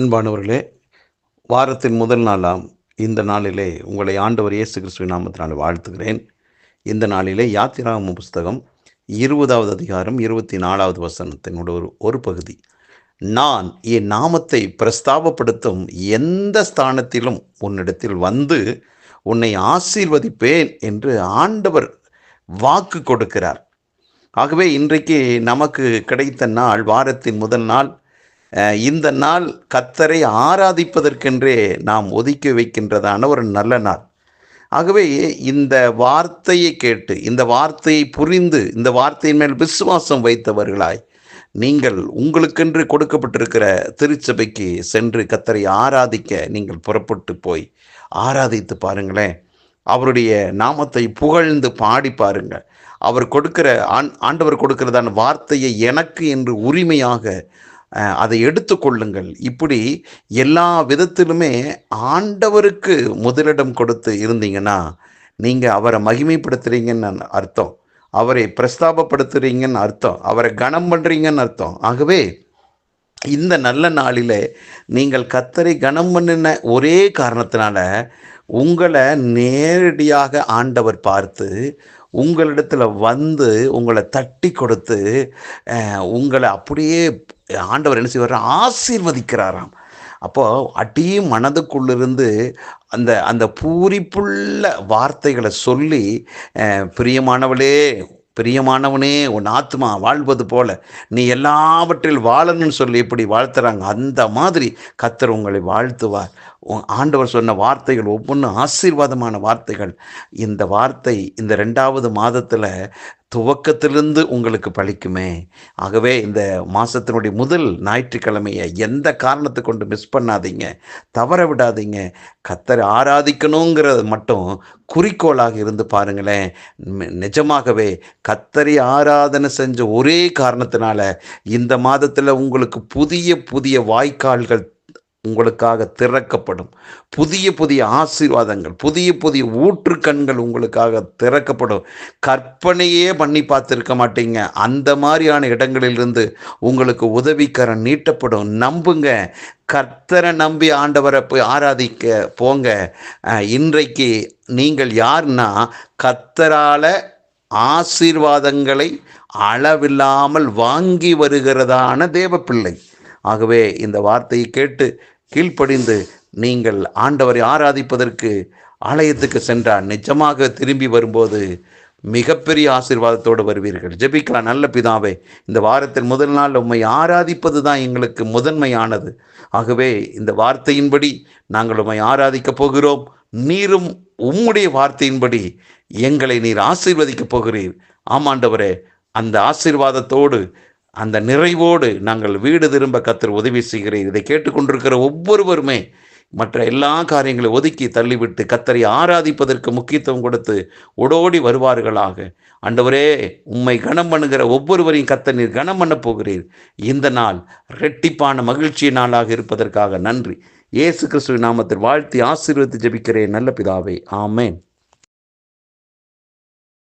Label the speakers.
Speaker 1: அன்பானவர்களே வாரத்தின் முதல் நாளாம் இந்த நாளிலே உங்களை ஆண்டவர் இயேசு கிறிஸ்துவின் நாமத்தினால் வாழ்த்துகிறேன். இந்த நாளிலே யாத்திராம புஸ்தகம் இருபதாவது அதிகாரம் இருபத்தி நாலாவது வசனத்தினோட ஒரு ஒரு பகுதி. நான் என் நாமத்தை பிரஸ்தாபப்படுத்தும் எந்த ஸ்தானத்திலும் உன்னிடத்தில் வந்து உன்னை ஆசீர்வதிப்பேன் என்று ஆண்டவர் வாக்கு கொடுக்கிறார். ஆகவே இன்றைக்கு நமக்கு கிடைத்த நாள் வாரத்தின் முதல் நாள் இந்த நாள் கத்தரை ஆராதிப்பதற்கென்றே நாம் ஒதுக்கி வைக்கின்றதான ஒரு நல்ல நாள். ஆகவே இந்த வார்த்தையை கேட்டு இந்த வார்த்தையை புரிந்து இந்த வார்த்தையின் மேல் விசுவாசம் வைத்தவர்களாய் நீங்கள் உங்களுக்கென்று கொடுக்கப்பட்டிருக்கிற திருச்சபைக்கு சென்று கத்தரை ஆராதிக்க நீங்கள் புறப்பட்டு போய் ஆராதித்து பாருங்களேன். அவருடைய நாமத்தை புகழ்ந்து பாடி பாருங்கள். அவர் கொடுக்கிற ஆண் ஆண்டவர் கொடுக்கிறதான வார்த்தையை எனக்கு என்று உரிமையாக அதை எடுத்துக்கொள்ளுங்கள். இப்படி எல்லா விதத்திலுமே ஆண்டவருக்கு முதலிடம் கொடுத்து இருந்தீங்கன்னா நீங்கள் அவரை மகிமைப்படுத்துகிறீங்கன்னு அர்த்தம். அவரை பிரஸ்தாபப்படுத்துகிறீங்கன்னு அர்த்தம். அவரை கனம் பண்ணுறீங்கன்னு அர்த்தம். ஆகவே இந்த நல்ல நாளில் நீங்கள் கத்தரை கனம் பண்ணின ஒரே காரணத்தினால உங்களை நேரடியாக ஆண்டவர் பார்த்து உங்களிடத்தில் வந்து உங்களை தட்டி கொடுத்து உங்களை அப்படியே ஆண்டவர் என்ன செய்வார்? ஆசீர்வதிக்கிறாராம். அப்போது அடி மனதுக்குள்ளிருந்து அந்த அந்த பூரிப்புள்ள வார்த்தைகளை சொல்லி பிரியமானவளே பிரியமானவனே உன் ஆத்மா வாழ்வது போல. நீ எல்லாவற்றில் வாழணும்னு சொல்லி எப்படி வாழ்த்துறாங்க? அந்த மாதிரி கத்தர் உங்களை வாழ்த்துவார். ஆண்டவர் சொன்ன வார்த்தைகள் ஒவ்வொன்றும் ஆசீர்வாதமான வார்த்தைகள். இந்த வார்த்தை இந்த ரெண்டாவது மாதத்தில் துவக்கத்திலிருந்து உங்களுக்கு பழிக்குமே. ஆகவே இந்த மாதத்தினுடைய முதல் ஞாயிற்றுக்கிழமையை எந்த காரணத்தை கொண்டு மிஸ் பண்ணாதீங்க. தவற விடாதீங்க. கத்தரை ஆராதிக்கணுங்கிறது மட்டும் குறிக்கோளாக இருந்து பாருங்களேன். நிஜமாகவே கத்தரி ஆராதனை செஞ்ச ஒரே காரணத்தினால இந்த மாதத்தில் உங்களுக்கு புதிய புதிய வாய்க்கால்கள் உங்களுக்காக திறக்கப்படும். புதிய புதிய ஆசீர்வாதங்கள் புதிய புதிய ஊற்றுக்கண்கள் உங்களுக்காக திறக்கப்படும். கற்பனையே பண்ணி பார்த்துருக்க மாட்டீங்க. அந்த மாதிரியான இடங்களிலிருந்து உங்களுக்கு உதவிக்கரம் நீட்டப்படும். நம்புங்க. கர்த்தரை நம்பி ஆண்டவரை போய் ஆராதிக்க போங்க. இன்றைக்கு நீங்கள் யாருன்னா கர்த்தரால் ஆசீர்வாதங்களை அளவில்லாமல் வாங்கி வருகிறதான தேவ பிள்ளை ஆகவே இந்த வார்த்தையை கேட்டு கீழ்ப்படிந்து நீங்கள் ஆண்டவரை ஆராதிப்பதற்கு ஆலயத்துக்கு சென்றால் நிஜமாக திரும்பி வரும்போது மிகப்பெரிய ஆசீர்வாதத்தோடு வருவீர்கள். ஜெபிக்கலாம். நல்ல பிதாவே இந்த வாரத்தில் முதல் நாள் உம்மை ஆராதிப்பது தான் எங்களுக்கு முதன்மையானது. ஆகவே இந்த வார்த்தையின்படி நாங்கள் உம்மை ஆராதிக்கப் போகிறோம். நீரும் உம்முடைய வார்த்தையின்படி எங்களை நீர் ஆசீர்வதிக்கப் போகிறீர். ஆமாண்டவரே அந்த ஆசீர்வாதத்தோடு அந்த நிறைவோடு நாங்கள் வீடு திரும்ப கத்தர் உதவி செய்கிறேன் இதை கேட்டுக்கொண்டிருக்கிற ஒவ்வொருவருமே மற்ற எல்லா காரியங்களை ஒதுக்கி தள்ளிவிட்டு கத்தரை ஆராதிப்பதற்கு முக்கியத்துவம் கொடுத்து உடோடி வருவார்களாக. அண்டவரே உம்மை கனம் பண்ணுகிற ஒவ்வொருவரையும் கத்த நீர் கனம் பண்ண போகிறீர். இந்த நாள் ரெட்டிப்பான மகிழ்ச்சி நாளாக இருப்பதற்காக நன்றி. இயேசு கிறிஸ்துவின் நாமத்தில் வாழ்த்தி ஆசீர்வதித்து ஜெபிக்கிறேன். நல்ல பிதாவே ஆமேன்.